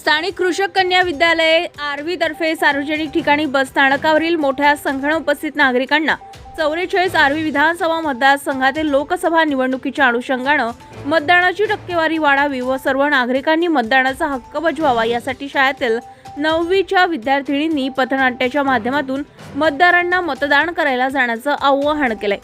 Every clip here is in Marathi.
स्थानिक कृषक कन्या विद्यालय आरवी तर्फे सार्वजनिक ठिकाणी बस स्थानकावरील मोठ्या संख्येनं उपस्थित नागरिकांना चौवेचाळीस आरवी विधानसभा मतदारसंघातील लोकसभा निवडणुकीच्या अनुषंगानं मतदानाची टक्केवारी वाढावी व सर्व नागरिकांनी मतदानाचा हक्क बजवावा यासाठी शाळेतील नववीच्या विद्यार्थिनींनी पथनाट्याच्या माध्यमातून मतदारांना मतदान करायला जाण्याचं आवाहन केलंय.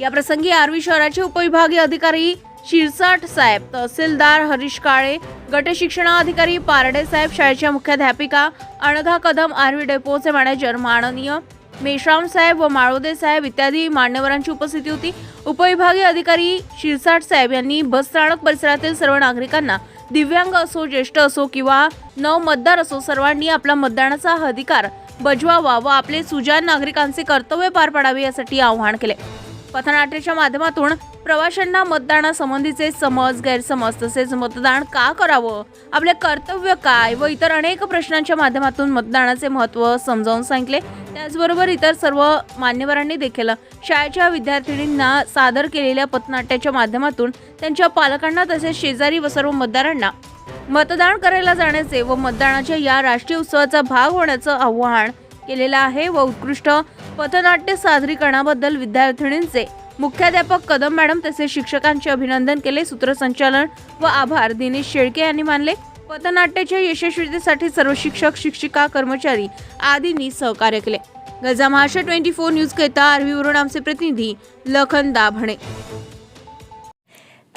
या प्रसंगी आर्वी शहराचे उपविभागीय अधिकारी शिरसाट साहेब तहसीलदार हरीश काळे गटशिक्षणाधिकारी पारडे साहेब शाळेच्या मुख्याध्यापिका अणघा कदम आर्वी डेपोचे मॅनेजर माननीय मेश्राम साहेब व माळोदे साहेब इत्यादी मान्यवरांची उपस्थिती होती. उपविभागीय अधिकारी शिरसाट साहेब यांनी बस स्थानक परिसरातील सर्व नागरिकांना दिव्यांग असो ज्येष्ठ असो किंवा न मतदार असो सर्वांनी आपला मतदानाचा अधिकार बजवावा व आपले सुजान नागरिकांचे कर्तव्य पार पाडावे यासाठी आवाहन केले. पथनाट्याच्या माध्यमातून प्रवाशांना मतदानासंबंधीचे समज गैरसमज तसेच मतदान का करावं? आपले कर्तव्य काय? व इतर अनेक प्रश्नांच्या माध्यमातून मतदानाचे महत्त्व समजावून सांगितले. त्याचबरोबर इतर सर्व मान्यवरांनी देखील शाळेच्या विद्यार्थिनींना सादर केलेल्या पथनाट्याच्या माध्यमातून त्यांच्या पालकांना तसेच शेजारी व सर्व मतदारांना मतदान करायला जाण्याचे व मतदानाच्या या राष्ट्रीय उत्सवाचा भाग होण्याचं आवाहन केलेलं आहे व उत्कृष्ट पथनाट्य सादरीकरणाबद्दल विद्यार्थिनींचे मुख्याध्यापक कदम मॅडम तसेच शिक्षकांचे अभिनंदन केले. सूत्रसंचालन व आभार. दिनेश शेळके यांनी मानले. पथनाट्याच्या यशस्वीतेसाठी सर्व शिक्षक शिक्षिका कर्मचारी आदींनी सहकार्य केले. गजा महाराष्ट्र ट्वेंटी फोर न्यूज करिता आरवीवरून आमचे प्रतिनिधी लखन दाभणे.